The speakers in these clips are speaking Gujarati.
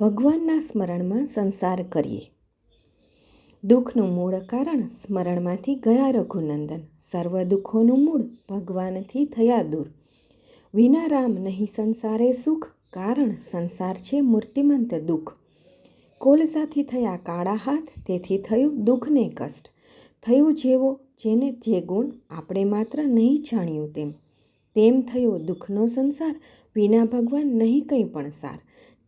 ભગવાનના સ્મરણમાં સંસાર કરીએ. દુઃખનું મૂળ કારણ સ્મરણમાંથી ગયા રઘુનંદન. સર્વ દુઃખોનું મૂળ ભગવાનથી થયા દૂર. વિના રામ નહીં સંસારે સુખ, કારણ સંસાર છે મૂર્તિમંત દુઃખ. કોલસાથી થયા કાળા હાથ, તેથી થયું દુઃખને કષ્ટ. થયું જેવો જેને જે ગુણ આપણે માત્ર નહીં જાણ્યું તેમ. તેમ થયો દુઃખનો સંસાર, વિના ભગવાન નહીં કંઈ પણ સાર.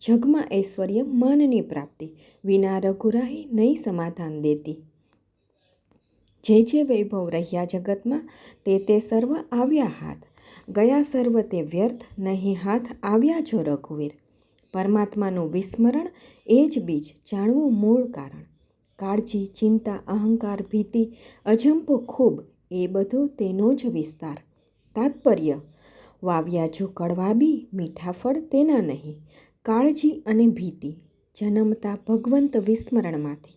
જગમાં ઐશ્વર્ય માનની પ્રાપ્તિ, વિના રઘુરાહી નહીં સમાધાન દેતી. જે જે વૈભવ રહ્યા જગતમાં, તે તે સર્વ આવ્યા હાથ. ગયા સર્વ તે વ્યર્થ, નહીં હાથ આવ્યા જો રઘુવીર. પરમાત્માનું વિસ્મરણ એ જ બીજ જાણવું મૂળ કારણ. કાળજી, ચિંતા, અહંકાર, ભીતિ, અજંપો ખૂબ, એ બધો તેનો જ વિસ્તાર. તાત્પર્ય. વાવ્યા જો કડવા બી, મીઠા ફળ તેના નહીં. કાળજી અને ભીતિ જન્મતા ભગવંત વિસ્મરણમાંથી.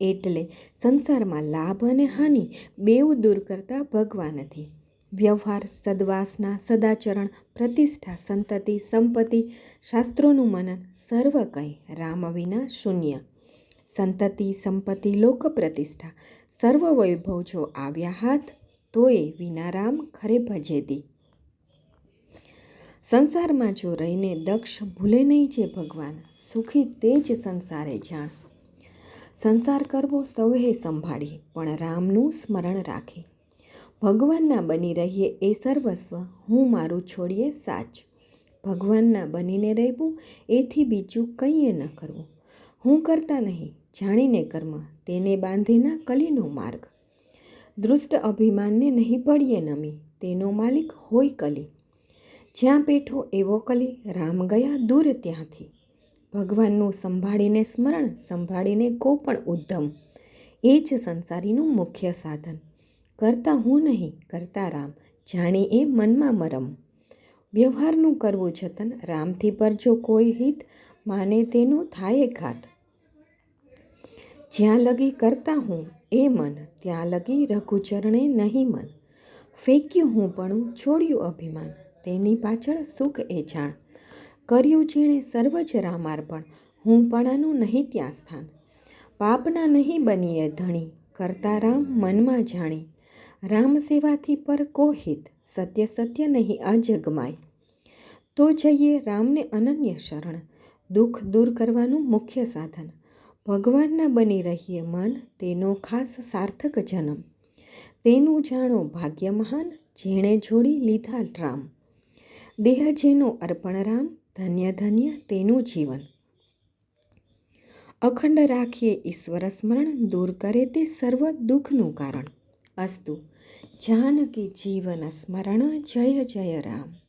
એટલે સંસારમાં લાભ અને હાનિ બેઉ દૂર કરતા ભગવાનથી વ્યવહાર, સદવાસના, સદાચરણ, પ્રતિષ્ઠા, સંતતિ, સંપત્તિ, શાસ્ત્રોનું મનન સર્વ કંઈ રામ વિના શૂન્ય. સંતતિ, સંપત્તિ, લોક પ્રતિષ્ઠા સર્વ વૈભવ જો આવ્યા હાથ, તોય વિના રામ ખરે ભજેતી સંસારમાં જો રહીને દક્ષ ભૂલે નહીં જે ભગવાન, સુખી તે જ સંસારે જાણ. સંસાર કરવો સૌએ સંભાળી, પણ રામનું સ્મરણ રાખે. ભગવાનના બની રહીએ એ સર્વસ્વ, હું મારું છોડીએ સાચ. ભગવાનના બનીને રહેવું, એથી બીજું કંઈએ ન કરવું. હું કરતા નહીં, જાણીને કર્મ, તેને બાંધેના કલીનો માર્ગ. દૃષ્ટ અભિમાનને નહીં પડીએ નમી, તેનો માલિક હોય કલી. જ્યાં બેઠો એવો કલી રામ ગયા દૂર ત્યાંથી. ભગવાનનું સંભાળીને સ્મરણ, સંભાળીને કો પણ ઉદ્ધમ. એ જ સંસારીનું મુખ્ય સાધન. કરતા હું નહીં, કરતા રામ. જાણી એ મનમાં મરમ. વ્યવહારનું કરવું જતન રામથી પર જો કોઈ હિત, માને તેનો થાય ઘાત. જ્યાં લગી કરતા હું એ મન, ત્યાં લગી રઘુચરણે નહીં મન. ફેંક્યું હું પણ, છોડ્યું અભિમાન. તેની પાછળ સુખ એ જાણ. કર્યું જેણે સર્વ જ રામાર્પણ, હું પણાનું નહીં ત્યાં સ્થાન. પાપના નહીં બનીએ ધણી, કરતા રામ મનમાં જાણી. રામ સેવાથી પર કોહિત સત્ય સત્ય નહીં આ જગમાય. તો જઈએ રામને અનન્ય શરણ, દુઃખ દૂર કરવાનું મુખ્ય સાધન. ભગવાનના બની રહીએ મન, તેનો ખાસ સાર્થક જન્મ. તેનું જાણો ભાગ્ય મહાન જેણે જોડી લીધા રામ. દેહ જેનું અર્પણ રામ, ધન્ય ધન્ય તેનું જીવન. અખંડ રાખીએ ઈશ્વર સ્મરણ દૂર કરે તે સર્વ દુઃખનું કારણ. અસ્તુ, જાનકી જીવન સ્મરણ, જય જય રામ.